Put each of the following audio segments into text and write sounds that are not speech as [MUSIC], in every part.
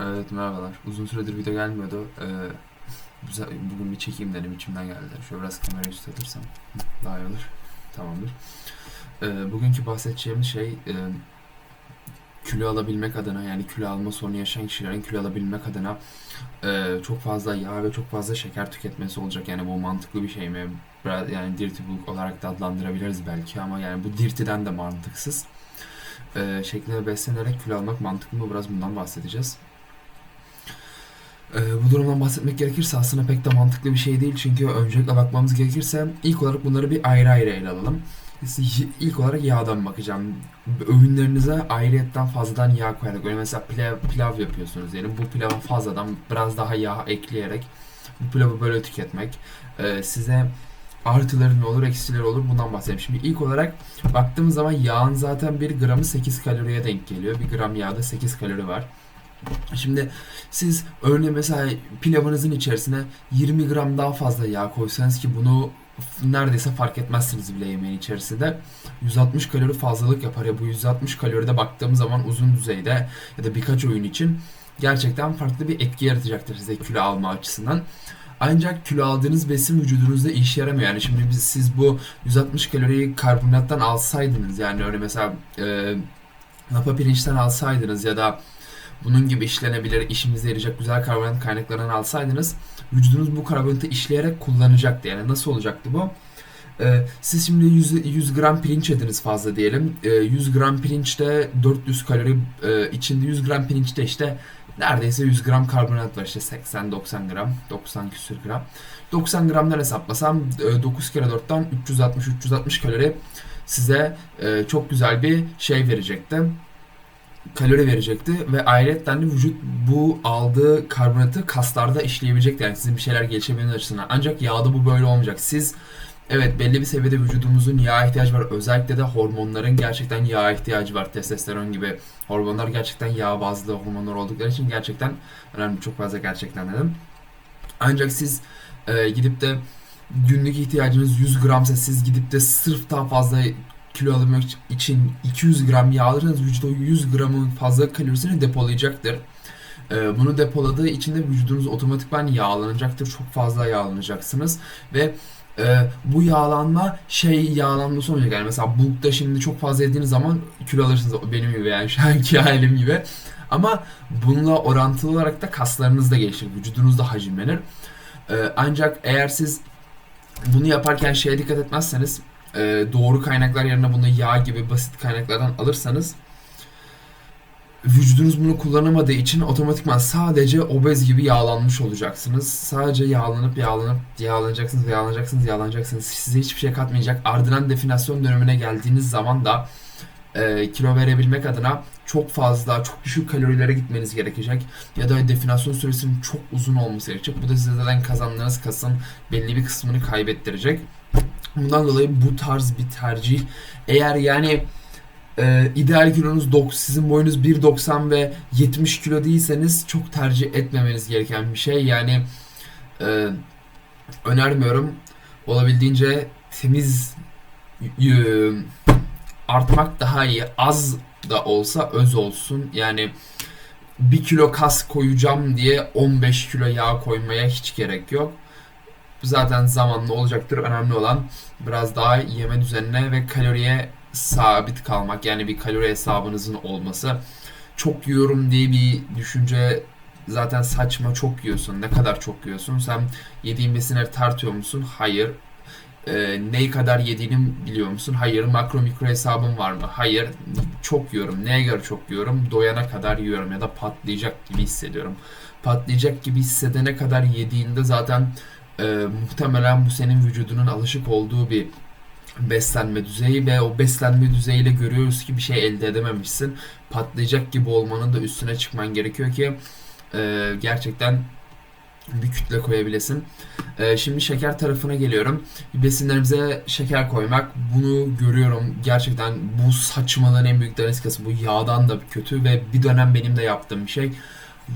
Evet merhabalar. Uzun süredir video gelmiyordu. Ee, bugün bir çekeyim dedim içimden geldi. Şöyle biraz kamerayı üst atırsam daha iyi olur. Tamamdır. Ee, bugünkü bahsedeceğim şey e, kilo alabilmek adına yani kilo alma sorunu yaşayan kişilerin kilo alabilmek adına e, çok fazla yağ ve çok fazla şeker tüketmesi olacak. Yani bu mantıklı bir şey mi? Biraz, yani dirty bulk olarak da adlandırabiliriz belki ama yani bu dirty'den de mantıksız. E, şeklinde beslenerek kilo almak mantıklı mı? Biraz bundan bahsedeceğiz. Ee, bu durumdan bahsetmek gerekirse aslında pek de mantıklı bir şey değil çünkü öncelikle bakmamız gerekirse ilk olarak bunları bir ayrı ayrı ele alalım. İlk olarak yağdan bakacağım. Öğünlerinize ayrıyetten fazladan yağ koyarak böyle mesela pilav, pilav yapıyorsunuz diyelim. Bu pilava fazladan biraz daha yağ ekleyerek bu pilavı böyle tüketmek ee, size artıları ne olur eksileri olur bundan bahsedeyim. Şimdi ilk olarak baktığımız zaman yağın zaten 1 gramı 8 kaloriye denk geliyor. 1 gram yağda 8 kalori var. Şimdi siz örneğin mesela pilavınızın içerisine 20 gram daha fazla yağ koysanız ki bunu neredeyse fark etmezsiniz bile yemeğin içerisinde 160 kalori fazlalık yapar ya bu 160 kaloride baktığım zaman uzun düzeyde ya da birkaç öğün için gerçekten farklı bir etki yaratacaktır size kilo alma açısından. Ancak kilo aldığınız besin vücudunuzda işe yaramıyor. Yani şimdi biz, siz bu 160 kaloriyi karbonhidrattan alsaydınız yani öyle mesela e, lapa pirinçten alsaydınız ya da bunun gibi işlenebilir, işimize yarayacak güzel karbonhidrat kaynaklarından alsaydınız vücudunuz bu karbonhidratı işleyerek kullanacaktı. Yani nasıl olacaktı bu? Ee, siz şimdi 100, 100 gram pirinç yediniz fazla diyelim. Ee, 100 gram pirinçte 400 kalori e, içinde 100 gram pirinçte işte neredeyse 100 gram karbonhidrat var işte 80-90 gram 90 küsür gram 90 gramdan hesaplasam e, 9 kere 4'ten 360-360 kalori size e, çok güzel bir şey verecekti kalori verecekti ve ayrıca de vücut bu aldığı karbonatı kaslarda işleyebilecekti. Yani sizin bir şeyler gelişebilmeniz açısından. Ancak yağda bu böyle olmayacak. Siz evet belli bir seviyede vücudumuzun yağ ihtiyacı var. Özellikle de hormonların gerçekten yağ ihtiyacı var. Testosteron gibi hormonlar gerçekten yağ bazlı hormonlar oldukları için gerçekten önemli. Çok fazla gerçekten dedim. Ancak siz e, gidip de günlük ihtiyacınız 100 gramsa siz gidip de sırf daha fazla kilo alabilmek için 200 gram yağ alırsanız vücut o 100 gramın fazla kalorisini depolayacaktır. Ee, bunu depoladığı için de vücudunuz otomatikman yağlanacaktır. Çok fazla yağlanacaksınız ve e, bu yağlanma şey yağlanması olacak. Yani mesela bulkta şimdi çok fazla yediğiniz zaman kilo alırsınız benim gibi yani şu [LAUGHS] halim gibi. Ama bununla orantılı olarak da kaslarınız da gelişir. Vücudunuz da hacimlenir. Ee, ancak eğer siz bunu yaparken şeye dikkat etmezseniz e, doğru kaynaklar yerine bunu yağ gibi basit kaynaklardan alırsanız vücudunuz bunu kullanamadığı için otomatikman sadece obez gibi yağlanmış olacaksınız. Sadece yağlanıp yağlanıp yağlanacaksınız, yağlanacaksınız, yağlanacaksınız. Size hiçbir şey katmayacak. Ardından definasyon dönemine geldiğiniz zaman da e, kilo verebilmek adına çok fazla, çok düşük kalorilere gitmeniz gerekecek. Ya da definasyon süresinin çok uzun olması gerekecek. Bu da size zaten kazandığınız kasın belli bir kısmını kaybettirecek. Bundan dolayı bu tarz bir tercih eğer yani e, ideal kilonuz 9, sizin boyunuz 1.90 ve 70 kilo değilseniz çok tercih etmemeniz gereken bir şey. Yani e, önermiyorum. Olabildiğince temiz e, artmak daha iyi. Az da olsa öz olsun. Yani bir kilo kas koyacağım diye 15 kilo yağ koymaya hiç gerek yok. Bu zaten zamanla olacaktır. Önemli olan biraz daha yeme düzenine ve kaloriye sabit kalmak. Yani bir kalori hesabınızın olması. Çok yiyorum diye bir düşünce zaten saçma. Çok yiyorsun. Ne kadar çok yiyorsun? Sen yediğin besinleri tartıyor musun? Hayır. Ee, ne kadar yediğini biliyor musun? Hayır. Makro mikro hesabın var mı? Hayır. Çok yiyorum. Neye göre çok yiyorum? Doyana kadar yiyorum ya da patlayacak gibi hissediyorum. Patlayacak gibi hissedene kadar yediğinde zaten e, muhtemelen bu senin vücudunun alışık olduğu bir beslenme düzeyi ve o beslenme düzeyiyle görüyoruz ki bir şey elde edememişsin. Patlayacak gibi olmanın da üstüne çıkman gerekiyor ki e, gerçekten bir kütle koyabilesin. E, şimdi şeker tarafına geliyorum. Besinlerimize şeker koymak bunu görüyorum. Gerçekten bu saçmalığın en büyük daniskası bu yağdan da kötü ve bir dönem benim de yaptığım bir şey.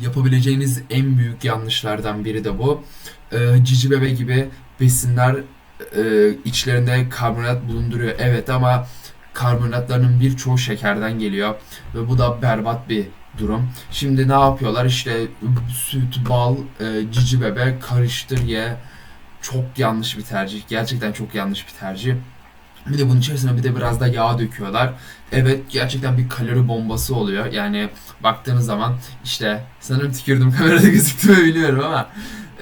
Yapabileceğiniz en büyük yanlışlardan biri de bu. E, cici bebe gibi besinler e, içlerinde karbonhidrat bulunduruyor. Evet ama karbonhidratlarının birçoğu şekerden geliyor ve bu da berbat bir durum. Şimdi ne yapıyorlar? İşte süt, bal, e, cici bebe karıştır ye. Çok yanlış bir tercih. Gerçekten çok yanlış bir tercih. Bir de bunun içerisine bir de biraz da yağ döküyorlar. Evet gerçekten bir kalori bombası oluyor. Yani baktığınız zaman işte sanırım tükürdüm [LAUGHS] kamerada gözüktü mü bilmiyorum ama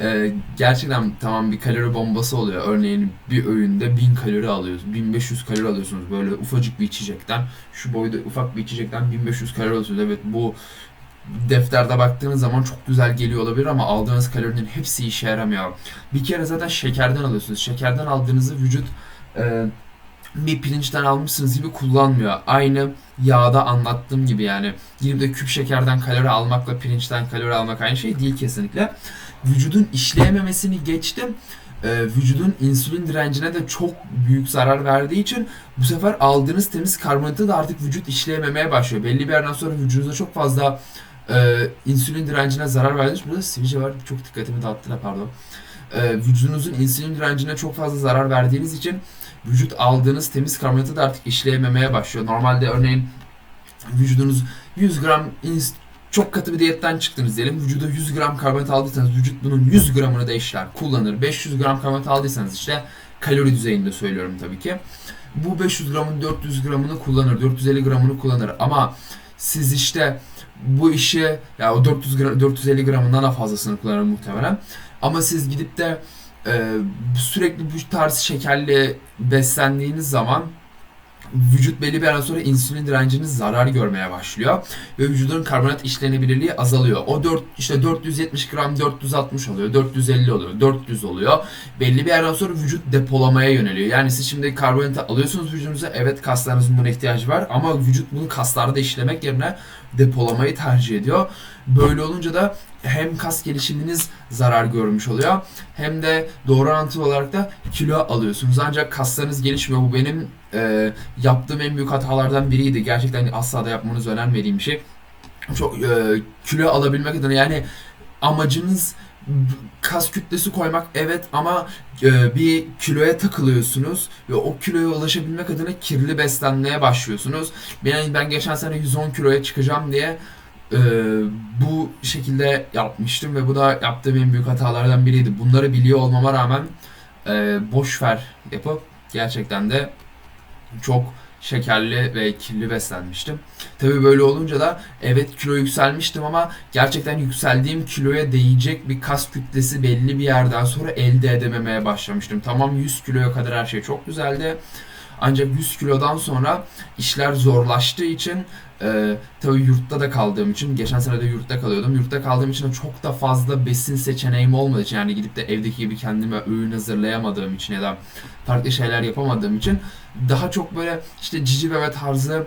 e, gerçekten tamam bir kalori bombası oluyor. Örneğin bir öğünde 1000 kalori alıyorsunuz. 1500 kalori alıyorsunuz böyle ufacık bir içecekten. Şu boyda ufak bir içecekten 1500 kalori alıyorsunuz. Evet bu defterde baktığınız zaman çok güzel geliyor olabilir ama aldığınız kalorinin hepsi işe yaramıyor. Bir kere zaten şekerden alıyorsunuz. Şekerden aldığınızı vücut e, bir pirinçten almışsınız gibi kullanmıyor. Aynı yağda anlattığım gibi yani gidip de küp şekerden kalori almakla pirinçten kalori almak aynı şey değil kesinlikle. Vücudun işleyememesini geçtim. Ee, vücudun insülin direncine de çok büyük zarar verdiği için bu sefer aldığınız temiz karbonatı da artık vücut işleyememeye başlıyor. Belli bir yerden sonra vücudunuza çok fazla e, insülin direncine zarar verdiği için burada sivilce var. Çok dikkatimi dağıttı da pardon. Ee, vücudunuzun insülin direncine çok fazla zarar verdiğiniz için vücut aldığınız temiz karbonatı da artık işleyememeye başlıyor. Normalde örneğin vücudunuz 100 gram çok katı bir diyetten çıktınız diyelim. Vücuda 100 gram karbonat aldıysanız vücut bunun 100 gramını da işler, kullanır. 500 gram karbonat aldıysanız işte kalori düzeyinde söylüyorum tabii ki. Bu 500 gramın 400 gramını kullanır, 450 gramını kullanır. Ama siz işte bu işi ya o 400 gram, 450 gramından da fazlasını kullanır muhtemelen. Ama siz gidip de e, sürekli bu tarz şekerle beslendiğiniz zaman vücut belli bir yerden sonra insülin direnciniz zarar görmeye başlıyor ve vücudun karbonat işlenebilirliği azalıyor. O 4 işte 470 gram 460 oluyor, 450 oluyor, 400 oluyor. Belli bir yerden sonra vücut depolamaya yöneliyor. Yani siz şimdi karbonatı alıyorsunuz vücudunuza. Evet kaslarınızın buna ihtiyacı var ama vücut bunu kaslarda işlemek yerine depolamayı tercih ediyor. Böyle olunca da hem kas gelişiminiz zarar görmüş oluyor hem de doğru orantılı olarak da kilo alıyorsunuz. Ancak kaslarınız gelişmiyor. Bu benim e, yaptığım en büyük hatalardan biriydi. Gerçekten asla da yapmanızı önermediğim bir şey. Çok e, kilo alabilmek adına yani amacınız kas kütlesi koymak evet ama e, bir kiloya takılıyorsunuz ve o kiloya ulaşabilmek adına kirli beslenmeye başlıyorsunuz. Ben, ben geçen sene 110 kiloya çıkacağım diye e, bu şekilde yapmıştım ve bu da yaptığım en büyük hatalardan biriydi. Bunları biliyor olmama rağmen e, boş ver yapıp gerçekten de çok şekerli ve kirli beslenmiştim. Tabii böyle olunca da evet kilo yükselmiştim ama gerçekten yükseldiğim kiloya değecek bir kas kütlesi belli bir yerden sonra elde edememeye başlamıştım. Tamam 100 kiloya kadar her şey çok güzeldi. Ancak 100 kilodan sonra işler zorlaştığı için e, tabii yurtta da kaldığım için geçen sene de yurtta kalıyordum. Yurtta kaldığım için çok da fazla besin seçeneğim olmadığı için yani gidip de evdeki gibi kendime öğün hazırlayamadığım için ya da farklı şeyler yapamadığım için daha çok böyle işte cici bebe tarzı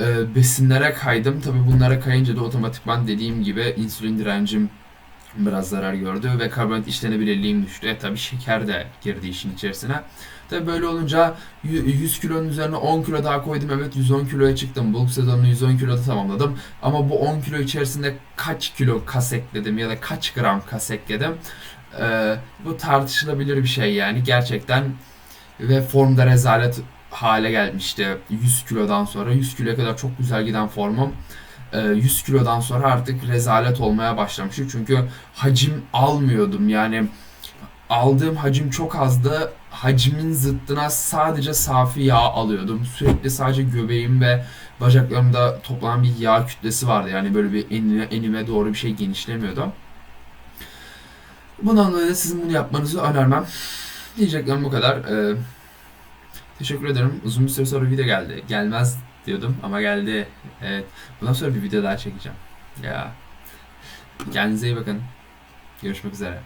e, besinlere kaydım. Tabii bunlara kayınca da otomatikman dediğim gibi insülin direncim biraz zarar gördü ve karbonhidrat işlenebilirliğim düştü. E tabii şeker de girdi işin içerisine. Tabii böyle olunca 100 kilonun üzerine 10 kilo daha koydum. Evet 110 kiloya çıktım. Bulk sezonunu 110 kiloda tamamladım. Ama bu 10 kilo içerisinde kaç kilo kas ekledim ya da kaç gram kas ekledim? Ee, bu tartışılabilir bir şey yani. Gerçekten ve formda rezalet hale gelmişti 100 kilodan sonra. 100 kiloya kadar çok güzel giden formum 100 kilodan sonra artık rezalet olmaya başlamıştı. Çünkü hacim almıyordum. Yani aldığım hacim çok azdı. Hacimin zıttına sadece safi yağ alıyordum. Sürekli sadece göbeğim ve bacaklarımda toplanan bir yağ kütlesi vardı. Yani böyle bir enime, enime doğru bir şey genişlemiyordu. Bundan dolayı da sizin bunu yapmanızı önermem. Diyeceklerim bu kadar. Ee, teşekkür ederim. Uzun bir süre sonra video geldi. Gelmez diyordum ama geldi. Evet. Bundan sonra bir video daha çekeceğim. Ya. Kendinize iyi bakın. Görüşmek üzere.